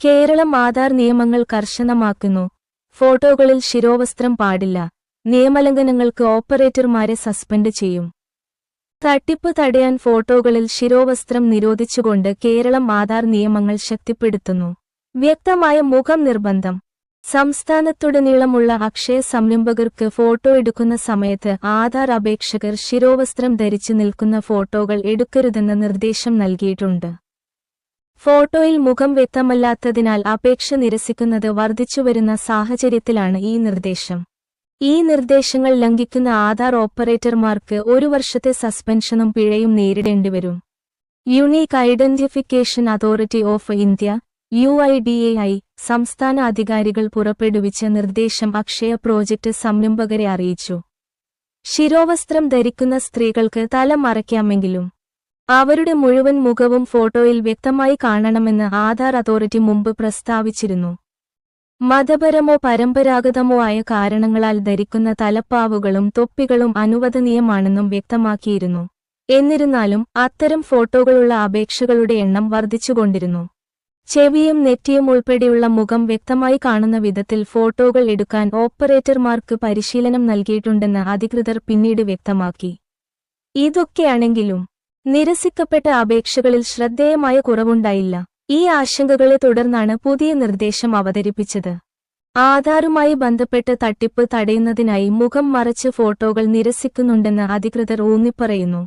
കേരളം ആധാർ നിയമങ്ങൾ കർശനമാക്കുന്നു. ഫോട്ടോകളിൽ ശിരോവസ്ത്രം പാടില്ല. നിയമലംഘനങ്ങൾക്ക് ഓപ്പറേറ്റർമാരെ സസ്പെൻഡ് ചെയ്യും. തട്ടിപ്പ് തടയാൻ ഫോട്ടോകളിൽ ശിരോവസ്ത്രം നിരോധിച്ചുകൊണ്ട് കേരളം ആധാർ നിയമങ്ങൾ ശക്തിപ്പെടുത്തുന്നു. വ്യക്തമായ മുഖം നിർബന്ധം. സംസ്ഥാനത്തുടനീളമുള്ള അക്ഷയ സംരംഭകർക്ക് ഫോട്ടോ എടുക്കുന്ന സമയത്ത് ആധാർ അപേക്ഷകർ ശിരോവസ്ത്രം ധരിച്ചു നിൽക്കുന്ന ഫോട്ടോകൾ എടുക്കരുതെന്ന നിർദ്ദേശം നൽകിയിട്ടുണ്ട്. ഫോട്ടോയിൽ മുഖം വ്യക്തമല്ലാത്തതിനാൽ അപേക്ഷ നിരസിക്കുന്നത് വർദ്ധിച്ചുവരുന്ന സാഹചര്യത്തിലാണ് ഈ നിർദ്ദേശം. ഈ നിർദ്ദേശങ്ങൾ ലംഘിക്കുന്ന ആധാർ ഓപ്പറേറ്റർമാർക്ക് ഒരു വർഷത്തെ സസ്പെൻഷനും പിഴയും നേരിടേണ്ടിവരും. Unique identification authority of India U I D A I സംസ്ഥാന അധികാരികൾ പുറപ്പെടുവിച്ച നിർദ്ദേശം അക്ഷയ പ്രോജക്ട് സംരംഭകരെ അറിയിച്ചു. ശിരോവസ്ത്രം ധരിക്കുന്ന സ്ത്രീകൾക്ക് തല മറയ്ക്കാമെങ്കിലും അവരുടെ മുഴുവൻ മുഖവും ഫോട്ടോയിൽ വ്യക്തമായി കാണണമെന്ന് ആധാർ അതോറിറ്റി മുമ്പ് പ്രസ്താവിച്ചിരുന്നു. മതപരമോ പരമ്പരാഗതമോ ആയ കാരണങ്ങളാൽ ധരിക്കുന്ന തലപ്പാവുകളും തൊപ്പികളും അനുവദനീയമാണെന്നും വ്യക്തമാക്കിയിരുന്നു. എന്നിരുന്നാലും അത്തരം ഫോട്ടോകളുള്ള അപേക്ഷകളുടെ എണ്ണം വർദ്ധിച്ചുകൊണ്ടിരുന്നു. ചെവിയും നെറ്റിയും ഉൾപ്പെടെയുള്ള മുഖം വ്യക്തമായി കാണുന്ന വിധത്തിൽ ഫോട്ടോകൾ എടുക്കാൻ ഓപ്പറേറ്റർമാർക്ക് പരിശീലനം നൽകിയിട്ടുണ്ടെന്ന് അധികൃതർ പിന്നീട് വ്യക്തമാക്കി. ഇതൊക്കെയാണെങ്കിലും നിരസിക്കപ്പെട്ട അപേക്ഷകളിൽ ശ്രദ്ധേയമായ കുറവുണ്ടായില്ല. ഈ ആശങ്കകളെ തുടർന്നാണ് പുതിയ നിർദ്ദേശം അവതരിപ്പിച്ചത്. ആധാറുമായി ബന്ധപ്പെട്ട് തട്ടിപ്പ് തടയുന്നതിനായി മുഖം മറച്ച് ഫോട്ടോകൾ നിരസിക്കുന്നുണ്ടെന്ന് അധികൃതർ ഊന്നിപ്പറയുന്നു.